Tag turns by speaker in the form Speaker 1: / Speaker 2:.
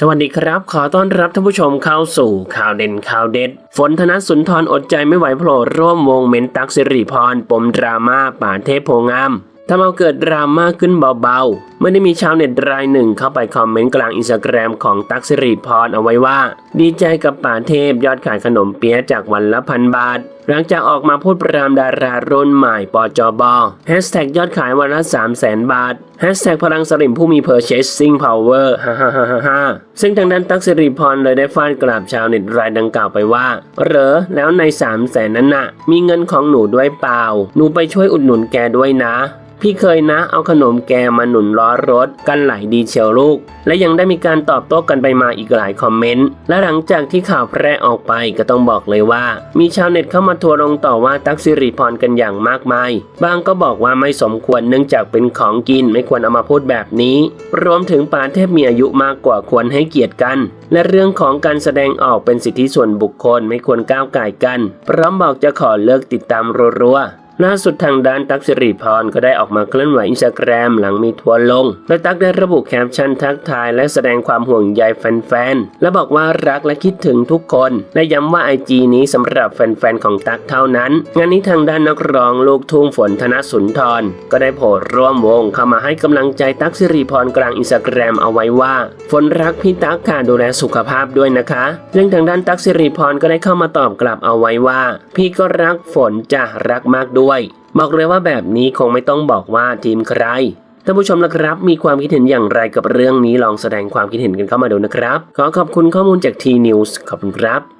Speaker 1: สวัสดีครับ ขอต้อนรับท่านผู้ชมเข้าสู่ข่าวเด่นข่าวเด็ด ฝนธนสุนทรอดใจไม่ไหวโผล่ร่วมวงเมนตักสิริพรปมดราม่าป่าเทพโพงามทำเอาเกิดดราม่าขึ้นเบาๆเมื่อได้มีชาวเน็ตรายหนึ่งเข้าไปคอมเมนต์กลางอินสตาแกรมของตักสิริพรเอาไว้ว่า ดีใจกับป่าเทพยอดขายขนมเปี๊ยะจากวันละพันบาท หลังจากออกมาพูดปรามดารารุ่นใหม่ปจบแฮชแท็กยอดขายวันละ3 0 0แสนบาทแฮชแท็กพลังสลิมผู้มี purchasing power ฮ่าฮ่าฮ่าฮ่าฮ่าซึ่งทางด้านตักสิริพรเลยได้ฟาดกลับชาวเน็ตรายดังกล่าวไปว่า เหรอ แล้วใน3 0 0แสนนั้นน่ะ มีเงินของหนูด้วยเปล่า หนูไปช่วยอุดหนุนแกด้วยนะ พี่เคยนะ เอาขนมแกมาหนุนล้อรถ กันไหลดีเชียวลูก และยังได้มีการตอบโต้กันไปมาอีกหลายคอมเมนต์ และหลังจากที่ข่าวแพร่ออกไปก็ต้องบอกเลยว่า มีชาวเน็ตเข้ามาทัวร์ลงต่อว่าตักสิริพรกันอย่างมากมาย บางก็บอกว่าไม่สมควรเนื่องจากเป็นของกินไม่ควรเอามาพูดแบบนี้ รวมถึงปานเทพมีอายุมากกว่าควรให้เกียรติกัน และเรื่องของการแสดงออกเป็นสิทธิส่วนบุคคลไม่ควรก้าวไก่กัน พร้อมบอกจะขอเลิกติดตามรัวๆ ล่าสุดทางด้านตั๊กสิริพรก็ได้ออกมาเคลื่อนไหวอินสตาแกรมหลังมีทัวร์ลง โดยตั๊กได้ระบุแคปชั่นทักทายและแสดงความห่วงใยแฟนๆ และบอกว่ารักและคิดถึงทุกคน และย้ำว่าไอจีนี้สำหรับแฟนๆ ของตั๊กเท่านั้น งานนี้ทางด้านนักร้องลูกทุ่งฝนธนสุนทร ก็ได้โผล่ร่วมวงเข้ามาให้กำลังใจตั๊กสิริพรกลางอินสตาแกรมเอาไว้ว่า ฝนรักพี่ตั๊กค่ะดูแลสุขภาพด้วยนะคะซึ่งทางด้านตั๊กสิริพรก็ได้เข้ามาตอบกลับเอาไว้ว่า พี่ก็รักฝนจ้ะรักมากด้วยบอกเลยว่าแบบนี้คงไม่ต้องบอกว่าทีมใครท่านผู้ชมนะครับ มีความคิดเห็นอย่างไรกับเรื่องนี้ลองแสดงความคิดเห็นกันเข้ามาดูนะครับ ขอขอบคุณข้อมูลจากทีนิวส์ขอบคุณครับ